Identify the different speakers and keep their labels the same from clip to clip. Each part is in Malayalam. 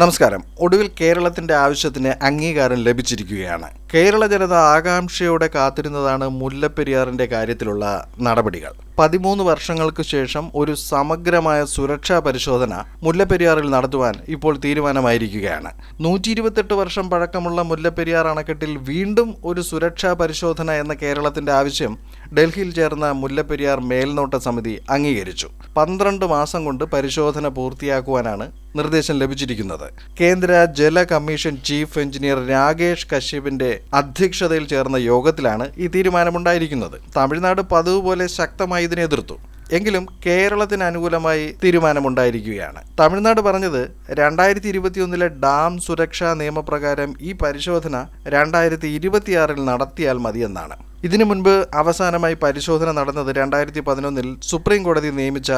Speaker 1: നമസ്കാരം. ഒടുവിൽ കേരളത്തിന്റെ ആവശ്യത്തിന് അംഗീകാരം ലഭിച്ചിരിക്കുകയാണ്. കേരള ജനത ആകാംക്ഷയോടെ കാത്തിരുന്നതാണ് മുല്ലപ്പെരിയാറിന്റെ കാര്യത്തിലുള്ള നടപടികൾ. പതിമൂന്ന് വർഷങ്ങൾക്ക് ശേഷം ഒരു സമഗ്രമായ സുരക്ഷാ പരിശോധന മുല്ലപ്പെരിയാറിൽ നടത്തുവാൻ ഇപ്പോൾ തീരുമാനമായിരിക്കുകയാണ്. നൂറ്റി ഇരുപത്തെട്ട് വർഷം പഴക്കമുള്ള മുല്ലപ്പെരിയാർ അണക്കെട്ടിൽ വീണ്ടും ഒരു സുരക്ഷാ പരിശോധന എന്ന കേരളത്തിന്റെ ആവശ്യം ഡൽഹിയിൽ ചേർന്ന മുല്ലപ്പെരിയാർ മേൽനോട്ട സമിതി അംഗീകരിച്ചു. പന്ത്രണ്ട് മാസം കൊണ്ട് പരിശോധന പൂർത്തിയാക്കുവാനാണ് നിർദ്ദേശം ലഭിച്ചിരിക്കുന്നത്. കേന്ദ്ര ജല കമ്മീഷൻ ചീഫ് എഞ്ചിനീയർ രാകേഷ് കശ്യപിന്റെ അധ്യക്ഷതയിൽ ചേർന്ന യോഗത്തിലാണ് ഈ തീരുമാനമുണ്ടായിരിക്കുന്നത്. തമിഴ്നാട് പതിവ് പോലെ ശക്തമായി ഇതിനെ എതിർത്തു. എങ്കിലും കേരളത്തിന് അനുകൂലമായി തീരുമാനമുണ്ടായിരിക്കുകയാണ്. തമിഴ്നാട് പറഞ്ഞത് രണ്ടായിരത്തി ഇരുപത്തിയൊന്നിലെ ഡാം സുരക്ഷാ നിയമപ്രകാരം ഈ പരിശോധന രണ്ടായിരത്തി ഇരുപത്തിയാറിൽ നടത്തിയാൽ മതിയെന്നാണ്. ഇതിനു മുൻപ് അവസാനമായി പരിശോധന നടന്നത് രണ്ടായിരത്തി പതിനൊന്നിൽ സുപ്രീം കോടതി നിയമിച്ച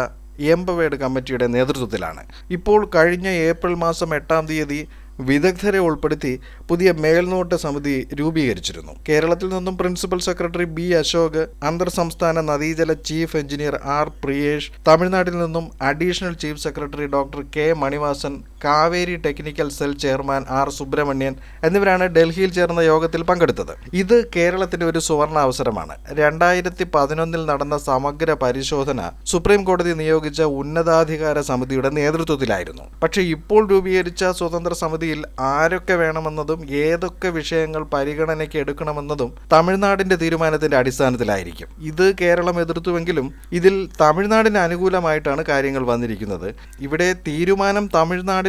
Speaker 1: എംപവേഡ് കമ്മിറ്റിയുടെ നേതൃത്വത്തിലാണ്. ഇപ്പോൾ കഴിഞ്ഞ ഏപ്രിൽ മാസം എട്ടാം തീയതി വിദഗ്ധരെ ഉൾപ്പെടുത്തി പുതിയ മേൽനോട്ട സമിതി രൂപീകരിച്ചിരുന്നു. കേരളത്തിൽ നിന്നും പ്രിൻസിപ്പൽ സെക്രട്ടറി ബി അശോക് അന്തർ സംസ്ഥാന നദീജല ചീഫ് എഞ്ചിനീയർ ആർ പ്രിയേഷ് തമിഴ്നാട്ടിൽ നിന്നും additional chief secretary doctor K Manivasan Kaveri technical cell chairman R Subramanian എന്നിവരാണ് ഡൽഹിയിൽ ചേർന്ന യോഗത്തിൽ പങ്കെടുത്തത്. ഇത് കേരളത്തിന്റെ ഒരു സുവർണ അവസരമാണ്. രണ്ടായിരത്തി പതിനൊന്നിൽ നടന്ന സമഗ്ര പരിശോധന സുപ്രീം കോടതി നിയോഗിച്ച ഉന്നതാധികാര സമിതിയുടെ നേതൃത്വത്തിലായിരുന്നു. പക്ഷേ ഇപ്പോൾ രൂപീകരിച്ച സ്വതന്ത്ര സമിതിയിൽ ആരൊക്കെ വേണമെന്നതും ഏതൊക്കെ വിഷയങ്ങൾ പരിഗണനയ്ക്ക് എടുക്കണമെന്നതും തമിഴ്നാടിന്റെ തീരുമാനത്തിന്റെ അടിസ്ഥാനത്തിലായിരിക്കും. ഇത് കേരളം എതിർത്തുവെങ്കിലും ഇതിൽ തമിഴ്നാടിന് അനുകൂലമായിട്ടാണ് കാര്യങ്ങൾ വന്നിരിക്കുന്നത്. ഇവിടെ തീരുമാനം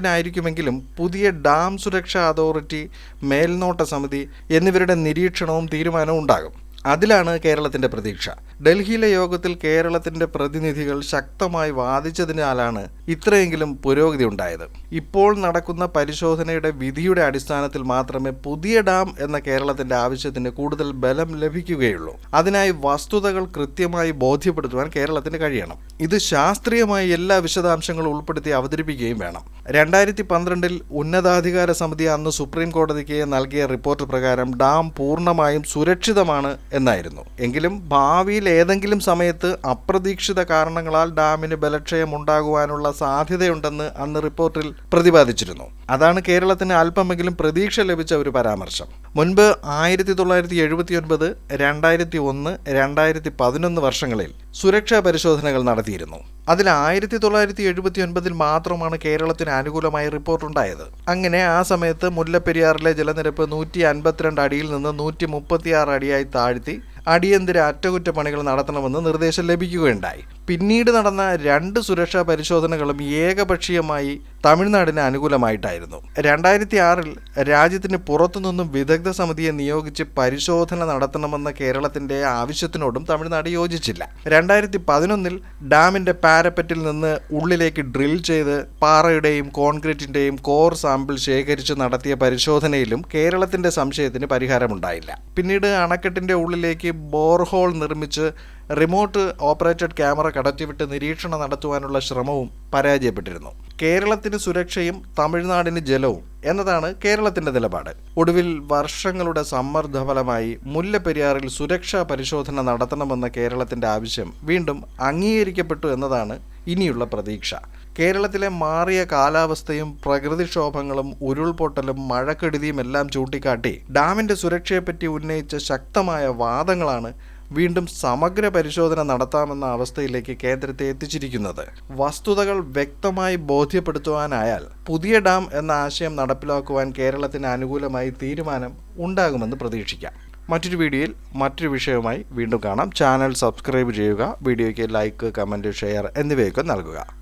Speaker 1: തമിഴ്നാടിനായിരിക്കുമെങ്കിലും പുതിയ ഡാം സുരക്ഷാ അതോറിറ്റി മേൽനോട്ട സമിതി എന്നിവരുടെ നിരീക്ഷണവും തീരുമാനവും ഉണ്ടാകും. അതിലാണ് കേരളത്തിന്റെ പ്രതീക്ഷ. ഡൽഹിയിലെ യോഗത്തിൽ കേരളത്തിന്റെ പ്രതിനിധികൾ ശക്തമായി വാദിച്ചതിനാലാണ് ഇത്രയെങ്കിലും പുരോഗതി ഉണ്ടായത്. ഇപ്പോൾ നടക്കുന്ന പരിശോധനയുടെ വിധിയുടെ അടിസ്ഥാനത്തിൽ മാത്രമേ പുതിയ ഡാം എന്ന കേരളത്തിന്റെ ആവശ്യത്തിന് കൂടുതൽ ബലം ലഭിക്കുകയുള്ളൂ. അതിനായി വസ്തുതകൾ കൃത്യമായി ബോധ്യപ്പെടുത്തുവാൻ കേരളത്തിന് കഴിയണം. ഇത് ശാസ്ത്രീയമായി എല്ലാ വിശദാംശങ്ങളും ഉൾപ്പെടുത്തി അവതരിപ്പിക്കുകയും വേണം. രണ്ടായിരത്തി പന്ത്രണ്ടിൽ ഉന്നതാധികാര സമിതി അന്ന് സുപ്രീം കോടതിക്ക് നൽകിയ റിപ്പോർട്ട് പ്രകാരം ഡാം പൂർണമായും സുരക്ഷിതമാണ് എന്നായിരുന്നു. എങ്കിലും ഭാവിയിൽ ഏതെങ്കിലും സമയത്ത് അപ്രതീക്ഷിത കാരണങ്ങളാൽ ഡാമിന് ബലക്ഷയം ഉണ്ടാകുവാനുള്ള സാധ്യതയുണ്ടെന്ന് അന്ന് റിപ്പോർട്ടിൽ പ്രതിപാദിച്ചിരുന്നു. അതാണ് കേരളത്തിന് അല്പമെങ്കിലും പ്രതീക്ഷ ലഭിച്ച ഒരു പരാമർശം. മുൻപ് ആയിരത്തി തൊള്ളായിരത്തി എഴുപത്തി ഒൻപത് രണ്ടായിരത്തി ഒന്ന് രണ്ടായിരത്തി പതിനൊന്ന് വർഷങ്ങളിൽ സുരക്ഷാ പരിശോധനകൾ നടത്തിയിരുന്നു. അതിൽ ആയിരത്തി തൊള്ളായിരത്തി എഴുപത്തി ഒൻപതിൽ മാത്രമാണ് കേരളത്തിന് അനുകൂലമായ റിപ്പോർട്ടുണ്ടായത്. അങ്ങനെ ആ സമയത്ത് മുല്ലപ്പെരിയാറിലെ ജലനിരപ്പ് നൂറ്റി അൻപത്തിരണ്ട് അടിയിൽ നിന്ന് നൂറ്റി മുപ്പത്തിയാറ് അടിയായി താഴ്ത്തി അടിയന്തര അറ്റകുറ്റപ്പണികൾ നടത്തണമെന്ന് നിർദ്ദേശം ലഭിക്കുകയുണ്ടായി. പിന്നീട് നടന്ന രണ്ട് സുരക്ഷാ പരിശോധനകളും ഏകപക്ഷീയമായി തമിഴ്നാടിന് അനുകൂലമായിട്ടായിരുന്നു. രണ്ടായിരത്തി ആറിൽ രാജ്യത്തിന് പുറത്തുനിന്നും വിദഗ്ധ സമിതിയെ നിയോഗിച്ച് പരിശോധന നടത്തണമെന്ന കേരളത്തിന്റെ ആവശ്യത്തിനോടും തമിഴ്നാട് യോജിച്ചില്ല. രണ്ടായിരത്തി പതിനൊന്നിൽ ഡാമിന്റെ പാരപ്പറ്റിൽ നിന്ന് ഉള്ളിലേക്ക് ഡ്രിൽ ചെയ്ത് പാറയുടെയും കോൺക്രീറ്റിന്റെയും കോർ സാമ്പിൾ ശേഖരിച്ച് നടത്തിയ പരിശോധനയിലും കേരളത്തിന്റെ സംശയത്തിന് പരിഹാരമുണ്ടായില്ല. പിന്നീട് അണക്കെട്ടിന്റെ ഉള്ളിലേക്ക് ബോർഹോൾ നിർമ്മിച്ച് റിമോട്ട് ഓപ്പറേറ്റഡ് ക്യാമറ കടത്തിവിട്ട് നിരീക്ഷണം നടത്തുവാനുള്ള ശ്രമവും പരാജയപ്പെട്ടിരുന്നു. കേരളത്തിന് സുരക്ഷയും തമിഴ്നാടിന് ജലവും എന്നതാണ് കേരളത്തിന്റെ നിലപാട്. ഒടുവിൽ വർഷങ്ങളുടെ സമ്മർദ്ദ ഫലമായി മുല്ലപ്പെരിയാറിൽ സുരക്ഷാ പരിശോധന നടത്തണമെന്ന കേരളത്തിന്റെ ആവശ്യം വീണ്ടും അംഗീകരിക്കപ്പെട്ടു എന്നതാണ് ഇനിയുള്ള പ്രതീക്ഷ. കേരളത്തിലെ മാറിയ കാലാവസ്ഥയും പ്രകൃതിക്ഷോഭങ്ങളും ഉരുൾപൊട്ടലും മഴക്കെടുതിയും എല്ലാം ചൂണ്ടിക്കാട്ടി ഡാമിന്റെ സുരക്ഷയെപ്പറ്റി ഉന്നയിച്ച ശക്തമായ വാദങ്ങളാണ് വീണ്ടും സമഗ്ര പരിശോധന നടത്താമെന്ന അവസ്ഥയിലേക്ക് കേന്ദ്രത്തെ എത്തിച്ചിരിക്കുന്നത്. വസ്തുതകൾ വ്യക്തമായി ബോധ്യപ്പെടുത്തുവാനായാൽ പുതിയ ഡാം എന്ന ആശയം നടപ്പിലാക്കുവാൻ കേരളത്തിന് അനുകൂലമായി തീരുമാനം ഉണ്ടാകുമെന്ന് പ്രതീക്ഷിക്കാം. മറ്റൊരു വീഡിയോയിൽ മറ്റൊരു വിഷയവുമായി വീണ്ടും കാണാം. ചാനൽ സബ്സ്ക്രൈബ് ചെയ്യുക വീഡിയോയ്ക്ക് ലൈക്ക് കമന്റ് ഷെയർ എന്നിവയൊക്കെ നൽകുക.